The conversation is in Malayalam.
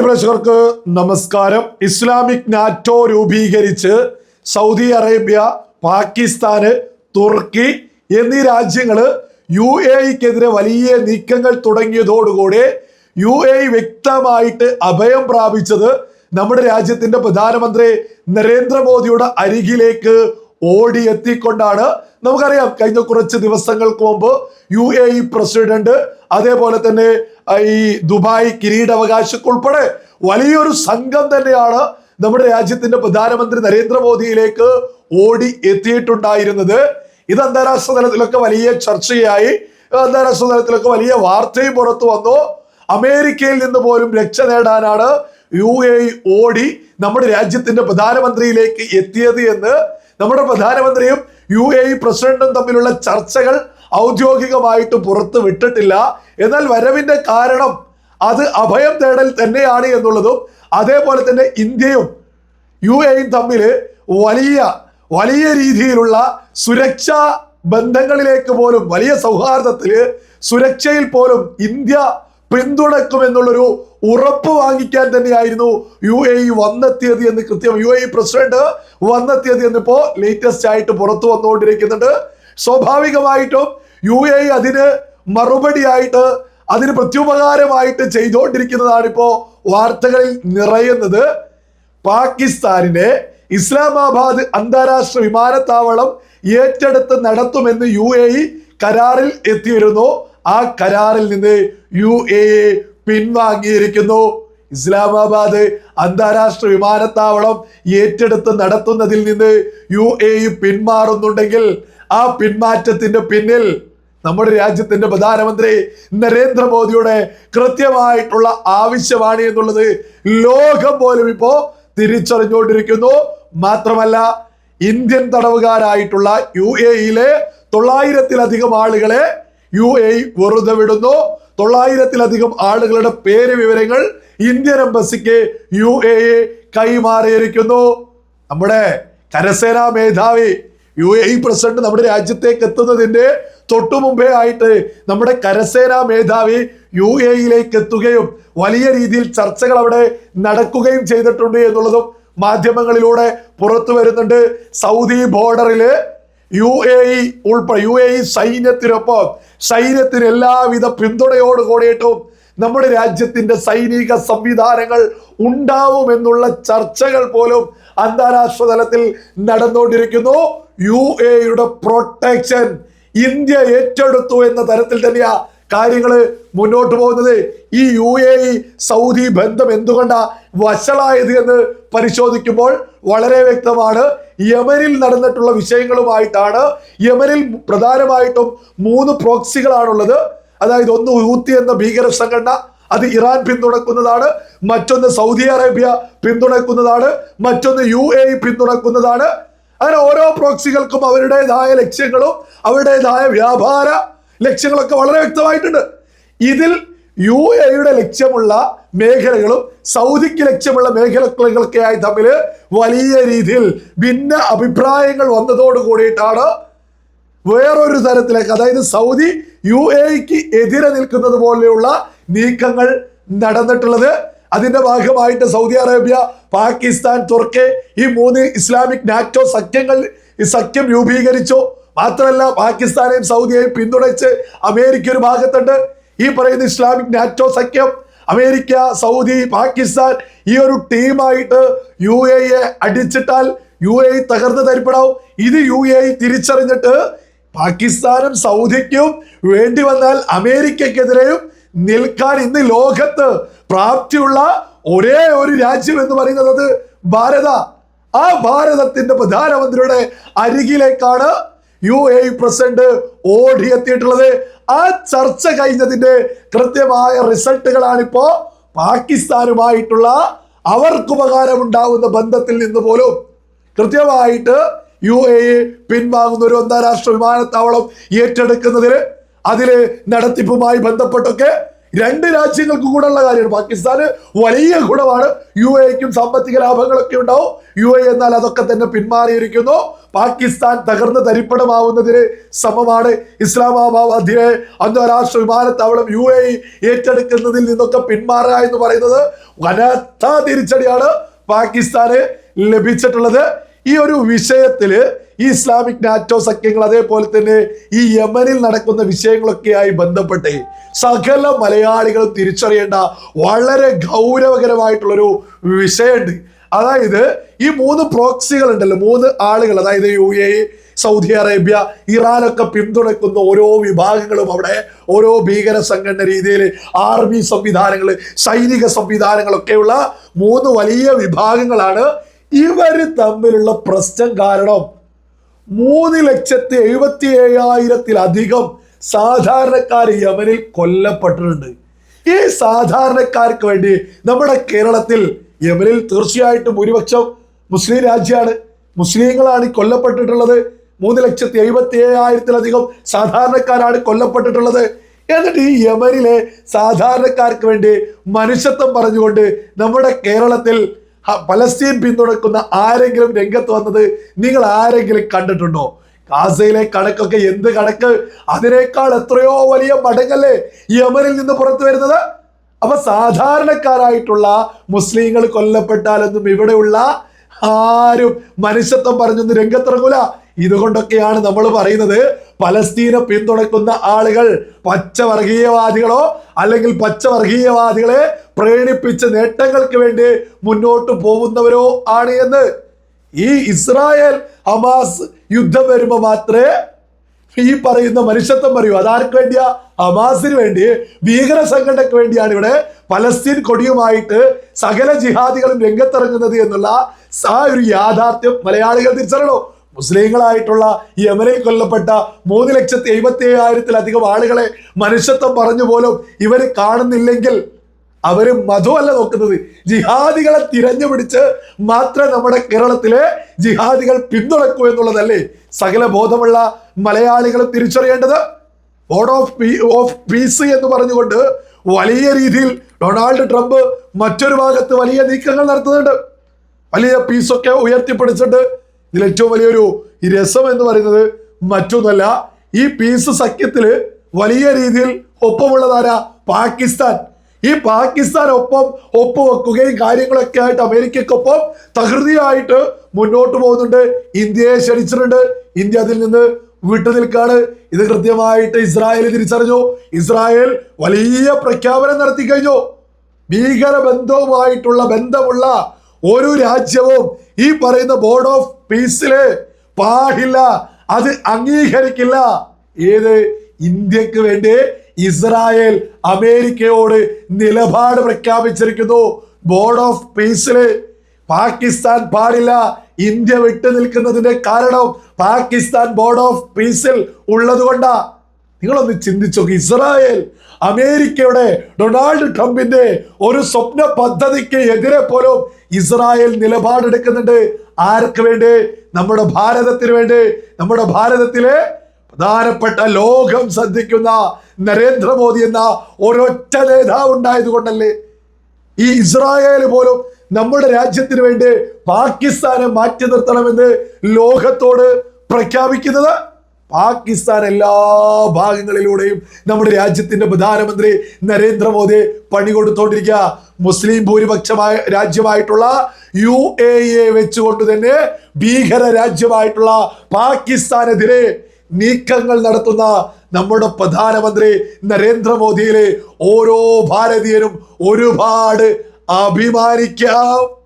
മാന്യപ്രേക്ഷകർക്ക് നമസ്കാരം. ഇസ്ലാമിക് നാറ്റോ രൂപീകരിച്ച് സൗദി അറേബ്യ പാകിസ്ഥാന് തുർക്കി എന്നീ രാജ്യങ്ങൾ യു എക്കെതിരെ വലിയ നീക്കങ്ങൾ തുടങ്ങിയതോടുകൂടി യു എ വ്യക്തമായിട്ട് അഭയം പ്രാപിച്ചത് നമ്മുടെ രാജ്യത്തിന്റെ പ്രധാനമന്ത്രി നരേന്ദ്രമോദിയുടെ അരികിലേക്ക് ഓടി എത്തിക്കൊണ്ടാണ് നമുക്കറിയാം കഴിഞ്ഞ കുറച്ച് ദിവസങ്ങൾക്ക് മുമ്പ് യു എ ഇ പ്രസിഡന്റ് അതേപോലെ തന്നെ ഈ ദുബായ് കിരീടാവകാശക്ക് ഉൾപ്പെടെ വലിയൊരു സംഘം തന്നെയാണ് നമ്മുടെ രാജ്യത്തിന്റെ പ്രധാനമന്ത്രി നരേന്ദ്രമോദിയിലേക്ക് ഓടി എത്തിയിട്ടുണ്ടായിരുന്നത്. ഇത് അന്താരാഷ്ട്ര തലത്തിലൊക്കെ വലിയ ചർച്ചയായി. അന്താരാഷ്ട്ര തലത്തിലൊക്കെ വലിയ വാർത്തയും പുറത്തു വന്നു. അമേരിക്കയിൽ നിന്ന് പോലും രക്ഷ നേടാനാണ് യു എ ഓടി നമ്മുടെ രാജ്യത്തിന്റെ പ്രധാനമന്ത്രിയിലേക്ക് എത്തിയത് എന്ന് നമ്മുടെ പ്രധാനമന്ത്രിയും യു എ പ്രസിഡന്റും തമ്മിലുള്ള ചർച്ചകൾ ഔദ്യോഗികമായിട്ട് പുറത്ത് വിട്ടിട്ടില്ല. എന്നാൽ വരവിന്റെ കാരണം അത് അഭയം തേടൽ തന്നെയാണ് എന്നുള്ളതും അതേപോലെ തന്നെ ഇന്ത്യയും യു എയും തമ്മിൽ വലിയ വലിയ രീതിയിലുള്ള സുരക്ഷാ ബന്ധങ്ങളിലേക്ക് പോലും വലിയ സൗഹാർദ്ദത്തിൽ സുരക്ഷയിൽ പോലും ഇന്ത്യ പിന്തുണക്കുമെന്നുള്ളൊരു ഉറപ്പ് വാങ്ങിക്കാൻ തന്നെയായിരുന്നു യു എ ഇ വന്നെത്തിയത് എന്ന് കൃത്യം യു എ ഇ പ്രസിഡന്റ് വന്നെത്തിയത് എന്നിപ്പോ ലേറ്റസ്റ്റ് ആയിട്ട് പുറത്തു വന്നുകൊണ്ടിരിക്കുന്നുണ്ട്. സ്വാഭാവികമായിട്ടും യു എ അതിന് മറുപടിയായിട്ട് അതിന് പ്രത്യുപകാരമായിട്ട് ചെയ്തുകൊണ്ടിരിക്കുന്നതാണ് ഇപ്പോ വാർത്തകളിൽ നിറയുന്നത്. പാകിസ്ഥാനിനെ ഇസ്ലാമാബാദ് അന്താരാഷ്ട്ര വിമാനത്താവളം ഏറ്റെടുത്ത് നടത്തുമെന്ന് യു എ കരാറിൽ എത്തിയിരുന്നു. ആ കരാറിൽ നിന്ന് യു എ പിൻവാങ്ങിയിരിക്കുന്നു. ഇസ്ലാമാബാദ് അന്താരാഷ്ട്ര വിമാനത്താവളം ഏറ്റെടുത്ത് നടത്തുന്നതിൽ നിന്ന് യു എ പിന്മാറുന്നുണ്ടെങ്കിൽ ആ പിന്മാറ്റത്തിന്റെ പിന്നിൽ നമ്മുടെ രാജ്യത്തിന്റെ പ്രധാനമന്ത്രി നരേന്ദ്രമോദിയുടെ കൃത്യമായിട്ടുള്ള ആവശ്യമാണ് എന്നുള്ളത് ലോകം പോലും ഇപ്പോ തിരിച്ചറിഞ്ഞുകൊണ്ടിരിക്കുന്നു. മാത്രമല്ല ഇന്ത്യൻ തടവുകാരായിട്ടുള്ള യു എ ഇയിലെ തൊള്ളായിരത്തിലധികം ആളുകളെ യു എ വെറുതെ വിടുന്നു. തൊള്ളായിരത്തിലധികം ആളുകളുടെ പേര് വിവരങ്ങൾ ഇന്ത്യൻ എംബസിക്ക് യു എ കൈമാറിയിരിക്കുന്നു. നമ്മുടെ കരസേനാ മേധാവി യു എ പ്രസിഡന്റ് നമ്മുടെ രാജ്യത്തേക്ക് എത്തുന്നതിന്റെ തൊട്ടു മുമ്പേ ആയിട്ട് നമ്മുടെ കരസേനാ മേധാവി യു എയിലേക്ക് എത്തുകയും വലിയ രീതിയിൽ ചർച്ചകൾ അവിടെ നടക്കുകയും ചെയ്തിട്ടുണ്ട് എന്നുള്ളതും മാധ്യമങ്ങളിലൂടെ പുറത്തു വരുന്നുണ്ട്. സൗദി ബോർഡറിൽ യു എ ഇ ഉൾപ്പെടെ യു എ ഇ സൈന്യത്തിനൊപ്പം സൈന്യത്തിന് എല്ലാവിധ പിന്തുണയോട് കൂടിയിട്ടും നമ്മുടെ രാജ്യത്തിന്റെ സൈനിക സംവിധാനങ്ങൾ ഉണ്ടാവുമെന്നുള്ള ചർച്ചകൾ പോലും അന്താരാഷ്ട്ര തലത്തിൽ നടന്നുകൊണ്ടിരിക്കുന്നു. യു എയുടെ പ്രൊട്ടക്ഷൻ ഇന്ത്യ ഏറ്റെടുത്തു എന്ന തരത്തിൽ തന്നെയാ കാര്യങ്ങൾ മുന്നോട്ട് പോകുന്നത്. ഈ യു എ ഇ സൗദി ബന്ധം എന്തുകൊണ്ടാ വഷളായത് എന്ന് പരിശോധിക്കുമ്പോൾ വളരെ വ്യക്തമാണ്. യമനിൽ നടന്നിട്ടുള്ള വിഷയങ്ങളുമായിട്ടാണ് യമനിൽ പ്രധാനമായിട്ടും മൂന്ന് പ്രോക്സികളാണുള്ളത് അതായത് ഒന്ന് ഹൂത്തി എന്ന ഭീകര സംഘടന അത് ഇറാൻ പിന്തുണക്കുന്നതാണ്. മറ്റൊന്ന് സൗദി അറേബ്യ പിന്തുണക്കുന്നതാണ്. മറ്റൊന്ന് യു എ പിന്തുണക്കുന്നതാണ്. അങ്ങനെ ഓരോ പ്രോക്സികൾക്കും അവരുടേതായ ലക്ഷ്യങ്ങളും അവരുടേതായ വ്യാപാര ലക്ഷ്യങ്ങളൊക്കെ വളരെ വ്യക്തമായിട്ടുണ്ട്. ഇതിൽ യു എയുടെ ലക്ഷ്യമുള്ള മേഖലകളും സൗദിക്ക് ലക്ഷ്യമുള്ള മേഖലകളൊക്കെയായി തമ്മിൽ വലിയ രീതിയിൽ ഭിന്ന അഭിപ്രായങ്ങൾ വന്നതോട് കൂടിയിട്ടാണ് വേറൊരു തരത്തിലേക്ക് അതായത് സൗദി യു എക്ക് എതിരെ നിൽക്കുന്നത് പോലെയുള്ള നീക്കങ്ങൾ നടന്നിട്ടുള്ളത്. അതിന്റെ ഭാഗമായിട്ട് സൗദി അറേബ്യ പാകിസ്ഥാൻ തുർക്കി ഈ മൂന്ന് ഇസ്ലാമിക് നാറ്റോ സഖ്യങ്ങൾ ഈ സഖ്യം രൂപീകരിച്ചു. മാത്രമല്ല പാകിസ്ഥാനെയും സൗദിയെയും പിന്തുണച്ച് അമേരിക്ക ഒരു ഭാഗത്തുണ്ട്. ഈ പറയുന്ന ഇസ്ലാമിക് നാറ്റോ സഖ്യം അമേരിക്ക സൗദി പാകിസ്ഥാൻ ഈ ഒരു ടീമായിട്ട് യു എ അടിച്ചിട്ടാൽ യു എ തകർന്ന് തരിപ്പടാവും ഇത് യു എ തിരിച്ചറിഞ്ഞിട്ട് പാകിസ്ഥാനും സൗദിക്കും വേണ്ടി വന്നാൽ അമേരിക്കക്കെതിരെയും നിൽക്കാൻ ഇന്ന് ലോകത്ത് പ്രാപ്തിയുള്ള ഒരേ ഒരു രാജ്യം എന്ന് പറയുന്നത് അത് ഭാരത. ആ ഭാരതത്തിന്റെ പ്രധാനമന്ത്രിയുടെ അരികിലേക്കാണ് യു എ പ്രസിഡന്റ് ഓടിയെത്തിയിട്ടുള്ളത് ആ ചർച്ച കഴിഞ്ഞതിന്റെ കൃത്യമായ റിസൾട്ടുകളാണ് ഇപ്പോ പാകിസ്ഥാനുമായിട്ടുള്ള അവർക്ക് ഉപകാരമുണ്ടാകുന്ന ബന്ധത്തിൽ നിന്ന് പോലും കൃത്യമായിട്ട് യു എ പിൻവാങ്ങുന്ന ഒരു അന്താരാഷ്ട്ര വിമാനത്താവളം ഏറ്റെടുക്കുന്നതിന് അതിലെ നടത്തിപ്പുമായി ബന്ധപ്പെട്ടൊക്കെ രണ്ട് രാജ്യങ്ങൾക്ക് കൂടെയുള്ള കാര്യമാണ്. പാകിസ്ഥാന് വലിയ ഗുണമാണ് യു എക്കും സാമ്പത്തിക ലാഭങ്ങളൊക്കെ ഉണ്ടാവും. യു എ എന്നാൽ അതൊക്കെ തന്നെ പിന്മാറിയിരിക്കുന്നു. പാകിസ്ഥാൻ തകർന്ന് തരിപ്പണമാവുന്നതിന് സമമാണ് ഇസ്ലാമാബാദിലെ അന്താരാഷ്ട്ര വിമാനത്താവളം യു എ ഏറ്റെടുക്കുന്നതിൽ നിന്നൊക്കെ പിന്മാറുക എന്ന് പറയുന്നത് കനത്ത തിരിച്ചടിയാണ് പാകിസ്ഥാന് ലഭിച്ചിട്ടുള്ളത്. ഈ ഒരു വിഷയത്തിൽ ഈ ഇസ്ലാമിക് നാറ്റോ സഖ്യങ്ങൾ അതേപോലെ തന്നെ ഈ യമനിൽ നടക്കുന്ന വിഷയങ്ങളൊക്കെയായി ബന്ധപ്പെട്ട് സകല മലയാളികളും തിരിച്ചറിയേണ്ട വളരെ ഗൗരവകരമായിട്ടുള്ളൊരു വിഷയമുണ്ട്. അതായത് ഈ മൂന്ന് പ്രോക്സികൾ ഉണ്ടല്ലോ മൂന്ന് ആളുകൾ അതായത് യു എ സൗദി അറേബ്യ ഇറാനൊക്കെ പിന്തുണയ്ക്കുന്ന ഓരോ വിഭാഗങ്ങളും അവിടെ ഓരോ ഭീകര സംഘടന രീതിയിൽ ആർമി സംവിധാനങ്ങൾ സൈനിക സംവിധാനങ്ങളൊക്കെയുള്ള മൂന്ന് വലിയ വിഭാഗങ്ങളാണ് ഇവർ തമ്മിലുള്ള പ്രശ്നം കാരണം മൂന്ന് ലക്ഷത്തി എഴുപത്തി ഏഴായിരത്തിലധികം സാധാരണക്കാർ യമനിൽ കൊല്ലപ്പെട്ടിട്ടുണ്ട്. ഈ സാധാരണക്കാർക്ക് വേണ്ടി നമ്മുടെ കേരളത്തിൽ യമനിൽ തീർച്ചയായിട്ടും ഭൂരിപക്ഷം മുസ്ലിം രാജ്യമാണ്. മുസ്ലിങ്ങളാണ് കൊല്ലപ്പെട്ടിട്ടുള്ളത്. മൂന്ന് ലക്ഷത്തി എഴുപത്തി ഏഴായിരത്തിലധികം സാധാരണക്കാരാണ് കൊല്ലപ്പെട്ടിട്ടുള്ളത്. എന്നിട്ട് ഈ യമനിലെ സാധാരണക്കാർക്ക് വേണ്ടി മനുഷ്യത്വം പറഞ്ഞുകൊണ്ട് നമ്മുടെ കേരളത്തിൽ പലസ്തീൻ പിന്തുണക്കുന്ന ആരെങ്കിലും രംഗത്ത് വന്നത് നിങ്ങൾ ആരെങ്കിലും കണ്ടിട്ടുണ്ടോ? ഗാസയിലെ കണക്കൊക്കെ എന്ത് കണക്ക്? അതിനേക്കാൾ എത്രയോ വലിയ മടങ്ങല്ലേ യമനിൽ നിന്ന് പുറത്തു വരുന്നത്? അപ്പൊ സാധാരണക്കാരായിട്ടുള്ള മുസ്ലിങ്ങൾ കൊല്ലപ്പെട്ടാലൊന്നും ഇവിടെയുള്ള ആരും മനുഷ്യത്വം പറഞ്ഞൊന്നും രംഗത്തിറങ്ങൂല. ഇതുകൊണ്ടൊക്കെയാണ് നമ്മൾ പറയുന്നത് പലസ്തീനെ പിന്തുണയ്ക്കുന്ന ആളുകൾ പച്ചവർഗീയവാദികളോ അല്ലെങ്കിൽ പച്ചവർഗീയവാദികളെ പ്രേരിപ്പിച്ച് നേട്ടങ്ങൾക്ക് വേണ്ടി മുന്നോട്ട് പോകുന്നവരോ ആണ് എന്ന്. ഈ ഇസ്രായേൽ ഹമാസ് യുദ്ധം വരുമ്പോൾ മാത്രമേ ഈ പറയുന്ന മനുഷ്യത്വം പറയൂ. അതാർക്ക് വേണ്ടിയാ? ഹമാസിന് വേണ്ടി. ഭീകര സംഘടനയ്ക്ക് വേണ്ടിയാണ് ഇവിടെ പലസ്തീൻ കൊടിയുമായിട്ട് സകല ജിഹാദികളും രംഗത്തിറങ്ങുന്നത് എന്നുള്ള ആ ഒരു യാഥാർത്ഥ്യം മലയാളികൾ തിരിച്ചറിയണോ? മുസ്ലിങ്ങളായിട്ടുള്ള യമനിൽ കൊല്ലപ്പെട്ട മൂന്ന് ലക്ഷത്തി എഴുപത്തി ഏഴായിരത്തിലധികം ആളുകളെ മനുഷ്യത്വം പറഞ്ഞു പോലും ഇവർ കാണുന്നില്ലെങ്കിൽ അവർ മതമല്ല നോക്കുന്നത്. ജിഹാദികളെ തിരഞ്ഞു പിടിച്ച് മാത്രം നമ്മുടെ കേരളത്തിലെ ജിഹാദികൾ പിന്തുണക്കൂ എന്നുള്ളതല്ലേ സകല ബോധമുള്ള മലയാളികൾ തിരിച്ചറിയേണ്ടത്? Board of pea of peace എന്ന് പറഞ്ഞുകൊണ്ട് വലിയ രീതിയിൽ ഡൊണാൾഡ് ട്രംപ് മറ്റൊരു ഭാഗത്ത് വലിയ നീക്കങ്ങൾ നടത്തുന്നുണ്ട്. വലിയ പീസൊക്കെ ഉയർത്തിപ്പിടിച്ചിട്ട് ഇതിൽ ഏറ്റവും വലിയൊരു രസം എന്ന് പറയുന്നത് മറ്റൊന്നല്ല ഈ പീസ് സഖ്യത്തിൽ വലിയ രീതിയിൽ ഒപ്പമുള്ളതാരാ പാകിസ്ഥാൻ. ഈ പാകിസ്ഥാൻ ഒപ്പം ഒപ്പുവെക്കുകയും കാര്യങ്ങളൊക്കെ ആയിട്ട് അമേരിക്കക്കൊപ്പം തകൃതിയായിട്ട് മുന്നോട്ട് പോകുന്നുണ്ട്. ഇന്ത്യയെ ക്ഷണിച്ചിട്ടുണ്ട്. ഇന്ത്യ അതിൽ നിന്ന് വിട്ടുനിൽക്കാണ് ഇത് കൃത്യമായിട്ട് ഇസ്രായേൽ തിരിച്ചറിഞ്ഞു. ഇസ്രായേൽ വലിയ പ്രഖ്യാപനം നടത്തി കഴിഞ്ഞു. ഭീകര ബന്ധവുമായിട്ടുള്ള ബന്ധമുള്ള ഒരു രാജ്യവും ഈ പറയുന്ന ബോർഡ് ഓഫ് പീസിൽ പാടില്ല അത് അംഗീകരിക്കില്ല. ഏത്? ഇന്ത്യയ്ക്ക് വേണ്ടി ഇസ്രായേൽ അമേരിക്കയോട് നിലപാട് പ്രഖ്യാപിച്ചിരിക്കുന്നു. ബോർഡ് ഓഫ് പീസിൽ പാകിസ്ഥാൻ പാടില്ല ഇന്ത്യ വിട്ടു നിൽക്കുന്നതിന്റെ കാരണം പാകിസ്ഥാൻ ബോർഡ് ഓഫ് പീസിൽ ഉള്ളത് കൊണ്ടാ നിങ്ങളൊന്ന് ചിന്തിച്ചു നോക്ക് ഇസ്രായേൽ അമേരിക്കയുടെ ഡൊണാൾഡ് ട്രംപിന്റെ ഒരു സ്വപ്ന പദ്ധതിക്ക് എതിരെ പോലും ഇസ്രായേൽ നിലപാടെടുക്കുന്നുണ്ട്. ആർക്ക് വേണ്ടി? നമ്മുടെ ഭാരതത്തിന് വേണ്ടി. നമ്മുടെ ഭാരതത്തിലെ പ്രധാനപ്പെട്ട ലോകം ശ്രദ്ധിക്കുന്ന നരേന്ദ്രമോദി എന്ന ഒരൊറ്റ നേതാവ് ഉണ്ടായത് കൊണ്ടല്ലേ ഈ ഇസ്രായേൽ പോലും നമ്മുടെ രാജ്യത്തിന് വേണ്ടി പാകിസ്ഥാനെ മാറ്റി നിർത്തണമെന്ന് ലോകത്തോട് പ്രഖ്യാപിക്കുന്നത്? പാകിസ്ഥാൻ എല്ലാ ഭാഗങ്ങളിലൂടെയും നമ്മുടെ രാജ്യത്തിന്റെ പ്രധാനമന്ത്രി നരേന്ദ്രമോദി പണി കൊടുത്തോണ്ടിരിക്കുക മുസ്ലിം ഭൂരിപക്ഷമായ രാജ്യമായിട്ടുള്ള യു എ എ വെച്ചുകൊണ്ട് തന്നെ ഭീകര രാജ്യമായിട്ടുള്ള പാകിസ്ഥാനെതിരെ നീക്കങ്ങൾ നടത്തുന്ന നമ്മുടെ പ്രധാനമന്ത്രി നരേന്ദ്രമോദിയിലെ ഓരോ ഭാരതീയനും ഒരുപാട് അഭിമാനിക്കാം.